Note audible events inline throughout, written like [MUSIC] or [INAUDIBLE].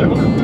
No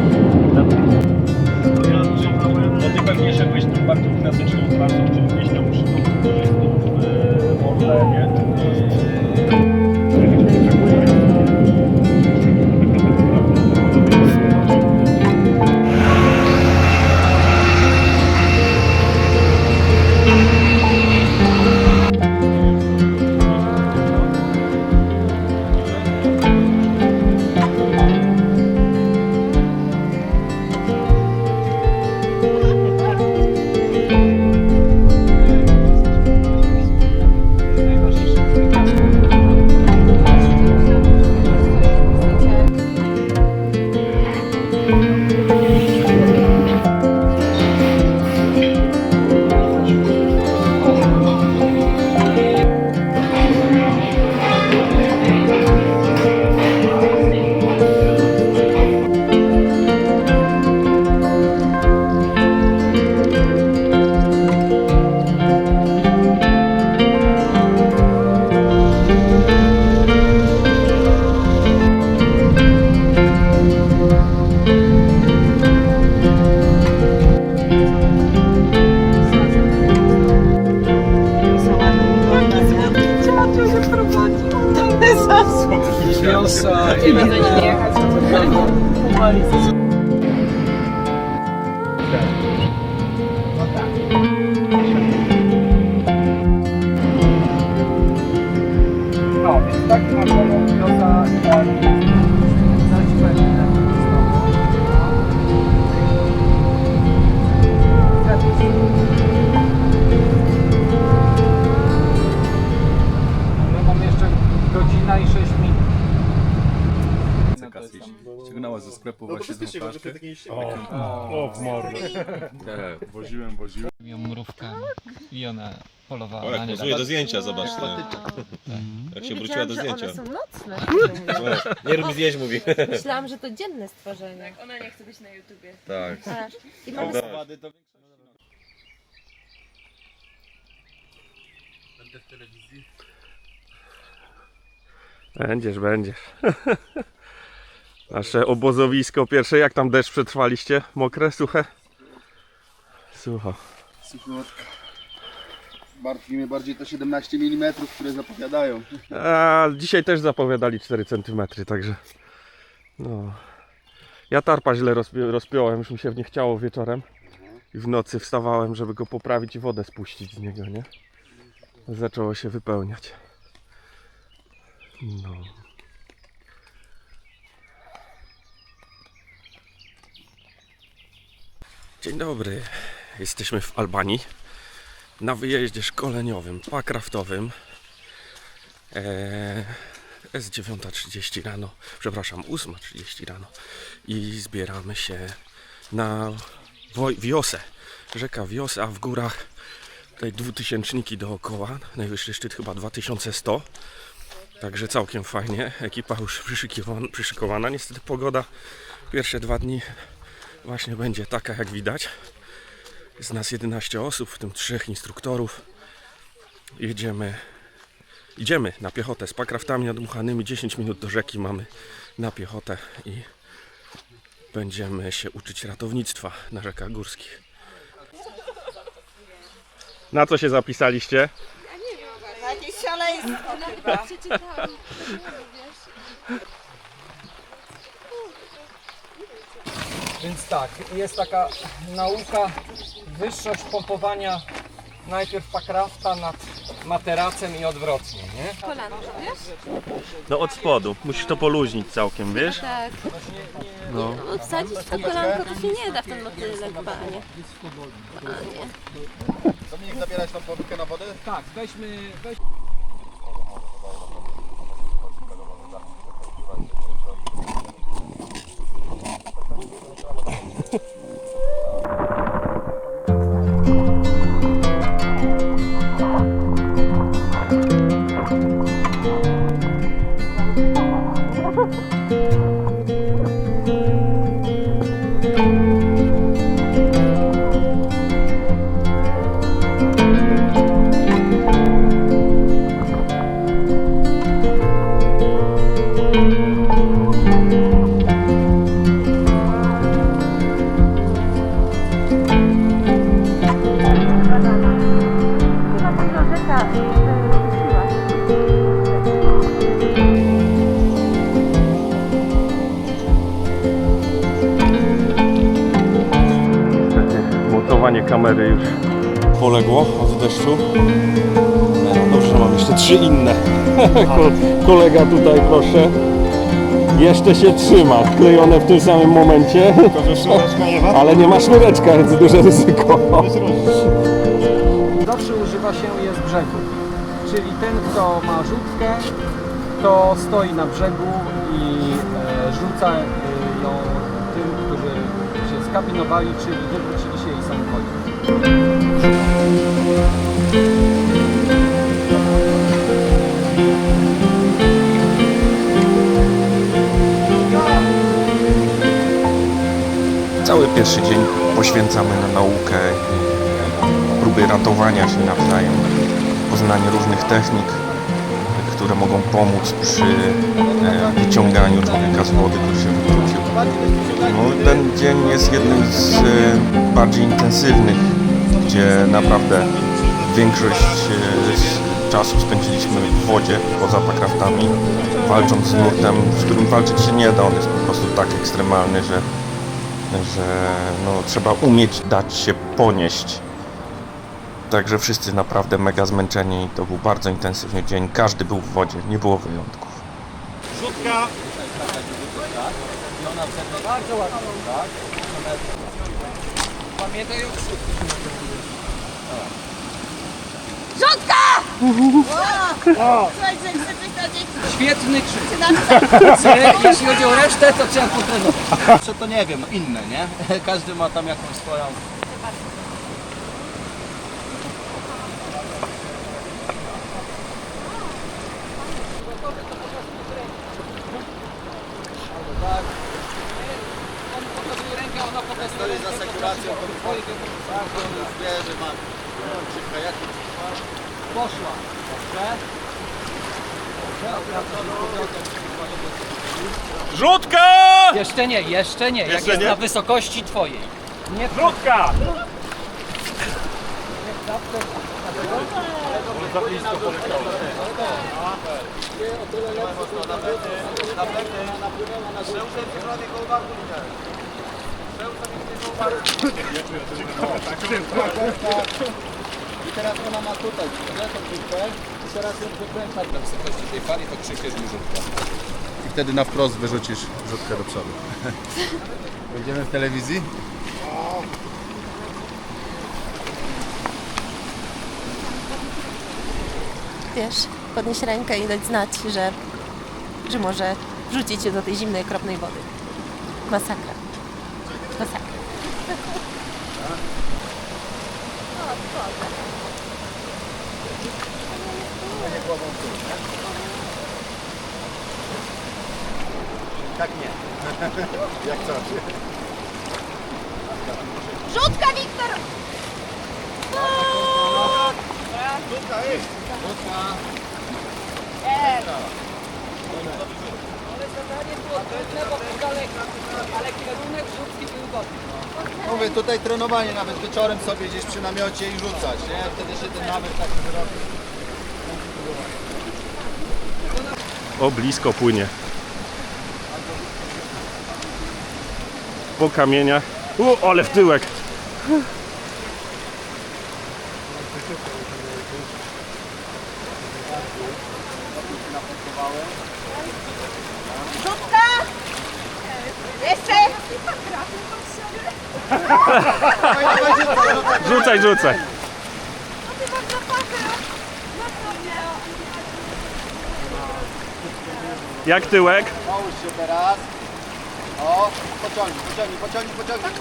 Sklepu właśnie tą flaszkę. O, w mordę. Tak, woziłem, woziłem. Ją mrówka i ona polowała O, na jak nie. pozuje do zdjęcia, zobacz. Te. Jak się wróciła do zdjęcia. że one są nocne. Nie rób mi zdjęć, mówi. Myślałam, że to dzienne stworzenie. Ona nie chce być na YouTubie. Tak. Tak. I mamy Dobra. Będziesz, będziesz. [LAUGHS] Nasze obozowisko pierwsze, jak tam deszcz przetrwaliście? Mokre, suche? Sucho. Suchotka. Martwi mnie bardziej te 17 mm, które zapowiadają. A, dzisiaj też zapowiadali 4 cm, także no. Ja tarpa źle rozpi- rozpiąłem, już mi się nie chciało wieczorem. I w nocy wstawałem, żeby go poprawić i wodę spuścić z niego, nie? Zaczęło się wypełniać. No. Dzień dobry. Jesteśmy w Albanii na wyjeździe szkoleniowym, pakraftowym. Eee, jest 9.30 rano, przepraszam, 8.30 rano i zbieramy się na Wiosę, rzeka Wiosę, a w górach tutaj dwutysięczniki dookoła, najwyższy szczyt chyba 2100, także całkiem fajnie, ekipa już [LAUGHS] przyszykowana. niestety pogoda pierwsze dwa dni właśnie będzie taka jak widać, jest nas 11 osób, w tym trzech instruktorów, jedziemy Idziemy na piechotę z pakraftami nadmuchanymi. 10 minut do rzeki mamy na piechotę i będziemy się uczyć ratownictwa na rzekach górskich. Na co się zapisaliście? [LAUGHS] Więc tak, jest taka nauka, wyższość pompowania najpierw pakrafta nad materacem i odwrotnie, nie? No od spodu. Musisz to poluźnić całkiem, wiesz? tak. No. No, wsadzić to kolanko to się nie da w ten motylek, panie. Panie. Dominik, zabierać tą pompkę na wodę? Tak, weźmy, weź... kamery już poległo od deszczu. Dobrze, że mam jeszcze trzy inne. [LAUGHS] Ko- Kolega tutaj, proszę. Jeszcze się trzyma, klejone w tym samym momencie. Ale nie ma sznureczka, więc duże ryzyko. Zawsze używa się je z brzegu. Czyli ten, kto ma rzutkę, to stoi na brzegu i e, rzuca e, ją tym, którzy się skabinowali, czyli wywrócili się i są. Cały pierwszy dzień poświęcamy na naukę i próby ratowania się nawzajem, poznanie różnych technik, które mogą pomóc przy e, wyciąganiu człowieka z wody, który się wywrócił. No, ten dzień jest jednym z e, bardziej intensywnych, gdzie naprawdę większość e, czasu spędziliśmy w wodzie, poza pakraftami, walcząc z nurtem, z którym walczyć się nie da. On jest po prostu tak ekstremalny, że że no, trzeba umieć dać się ponieść. Także wszyscy naprawdę mega zmęczeni i to był bardzo intensywny dzień. Każdy był w wodzie, nie było wyjątków. Świetny krzyk. Jeśli chodzi o resztę, to trzeba potrenować. Co to nie wiem, inne, nie? [LAUGHS] Każdy ma tam jakąś swoją. On już wie, że ma przy kajaku Poszła. Dobrze. Rzutka! Jeszcze nie, jeszcze nie. Jak Jeszcze jest nie? na wysokości twojej. Nie Rzutka! I teraz ona ma tutaj, tą piłkę i teraz ją wykręca na wysokości tej fali, to krzykniesz mi rzutkę. I wtedy na wprost wyrzucisz rzutkę do przodu. [LAUGHS] Będziemy w telewizji? Wiesz, podnieść rękę i dać znać, że, że może wrzucić cię do tej zimnej, okropnej wody. Masakra. Masakra. Tak nie. [LAUGHS] Jak coś. Rzutka, Wiktor! Rzutka jest. Rzutka. Ale kierunek rzutki był dobry. Mówię, tutaj trenowanie nawet wieczorem sobie gdzieś przy namiocie i rzucać, nie? Wtedy się ten nawyk taki wyrobi. O, blisko płynie. Po kamieniach. U, ale w tyłek. Rzutka! Jeszcze! Rzucaj, rzucaj. Jak tyłek? Połóż się teraz. O, pociągnij, pociągnij, pociągnij, pociągnij.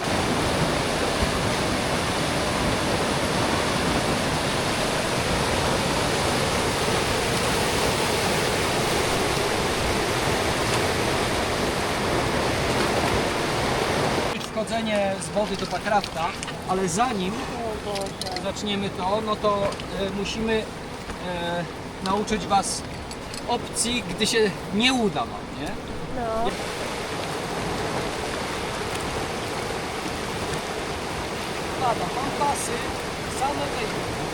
Wchodzenie z wody do pakrafta, ale zanim zaczniemy to, no to e, musimy e, nauczyć Was opcji, gdy się nie uda Wam, nie? No. Pada, mam pasy, same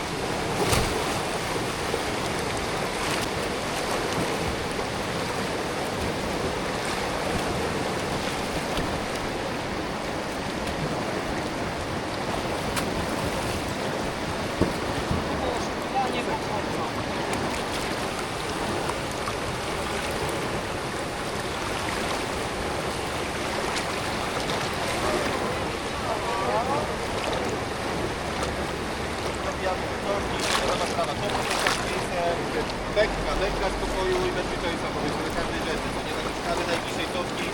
Beka, beka z pokoju i bezpieczeństwa powiedzmy na każdej rzeczy, to nie zaciskamy najbliższej topki,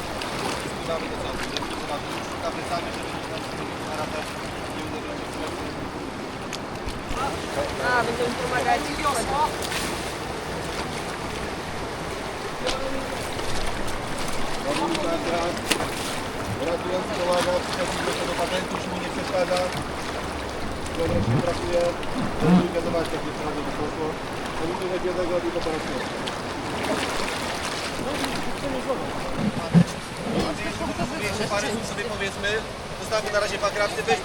spudamy do całej, szukamy sami, żeby nie nas narazać, nie uderzyć w plecy. A, będziemy pomagać. Wiosło. Ratując kołana, przechodzimy do patentu, już mu nie przeszkadza. Dobra, się brakuje. Dominika, zobaczcie, jak jest radę wyszło. Dominika, jak jednego robi to teraz nie. Jeszcze parę słów sobie powiedzmy. Zostawmy na razie pakrafty, weź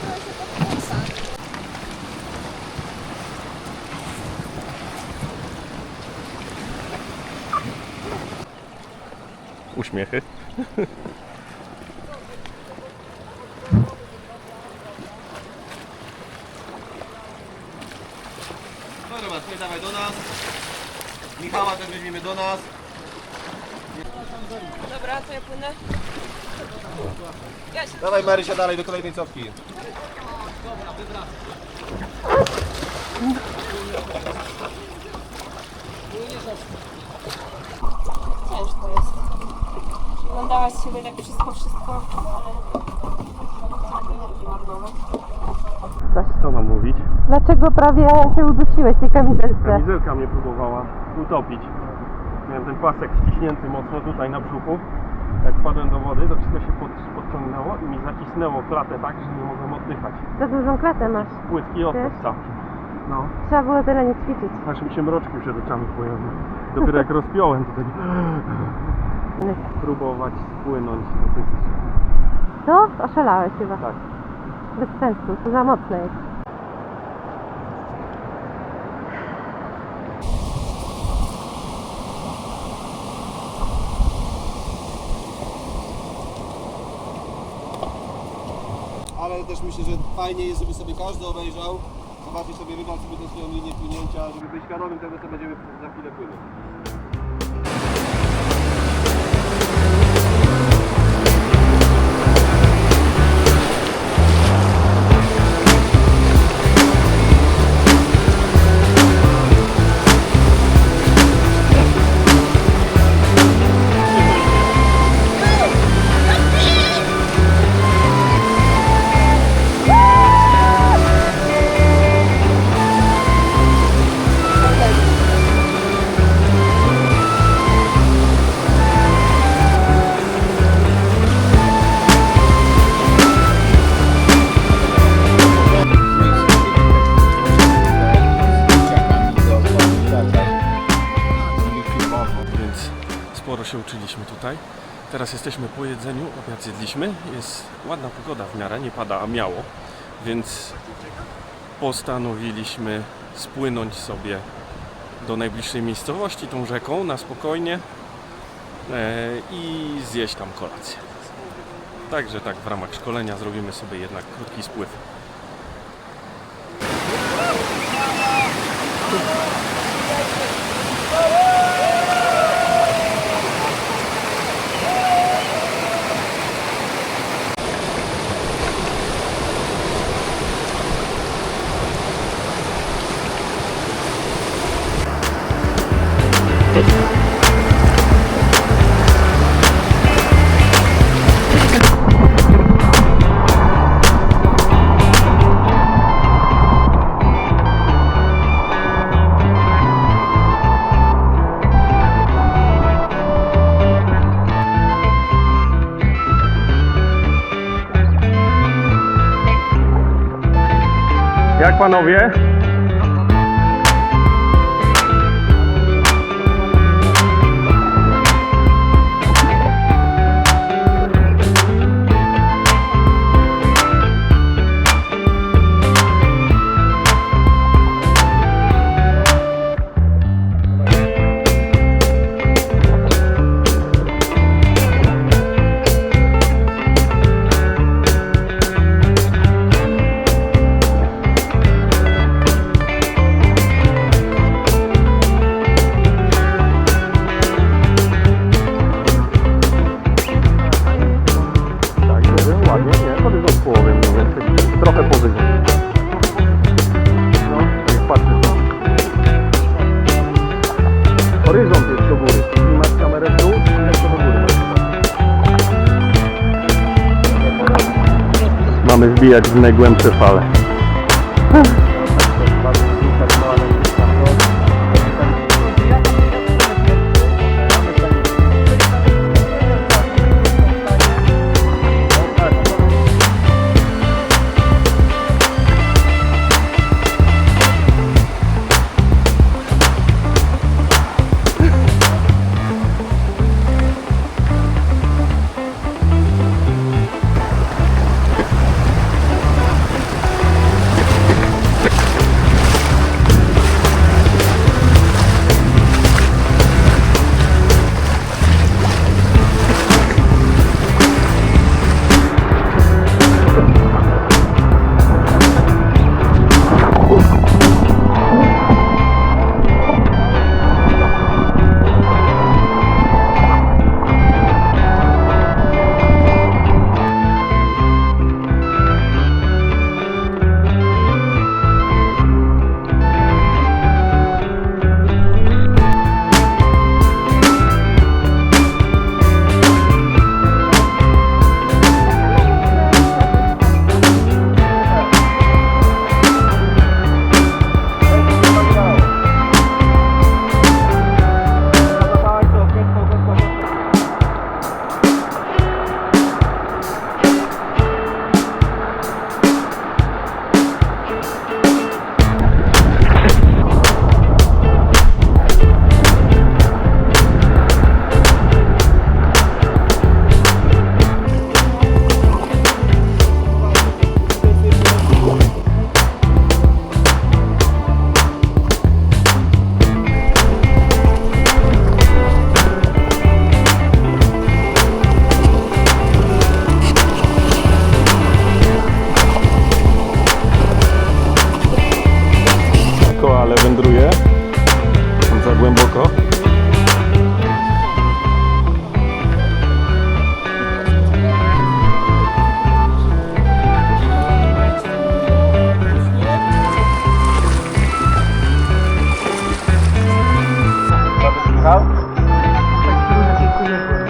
Uśmiechy. No dobra, ty dawaj do nas. Weźmiemy do nas. Dobra, to ja płynę. Dawaj Marysia dalej do kolejnej cofki. Ciężko jest. Oglądałaś siebie tak wszystko, wszystko, Co mam mówić? Dlaczego prawie się udusiłeś w tej kamizelce? Kamizelka mnie próbowała utopić. Miałem ten pasek ściśnięty mocno tutaj na brzuchu. Jak wpadłem do wody, to wszystko się pod, podciągnęło i mi zacisnęło klatę tak, że nie mogłem oddychać. Za dużą klatę masz. Płytki odpust całkiem. No, Trzeba było tyle nie ćwiczyć. aż mi się mroczki przed oczami pojawiły. Dopiero jak [LAUGHS] rozpiąłem, to tak próbować spłynąć do tej Co? Oszalałeś chyba. Tak. Bez sensu, to za mocne jest. Ale też myślę, że fajnie jest, żeby sobie każdy obejrzał, zobaczyć sobie, wybrać sobie tę swoją linię płynięcia, żeby być świadomym tego, co będziemy za chwilę płynąć. Jest ładna pogoda w miarę, nie pada, a miało, więc postanowiliśmy spłynąć sobie do najbliższej miejscowości tą rzeką na spokojnie e, i zjeść tam kolację. Także tak w ramach szkolenia zrobimy sobie jednak krótki spływ. Jak panowie? Horyzont jest do góry. Jeśli masz kamerę w dół, to lekko do góry. Mamy wbijać w najgłębsze fale.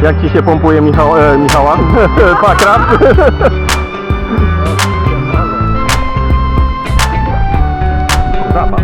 Jak ci się pompuje Michał, e, Michała? [LAUGHS] Zabaw.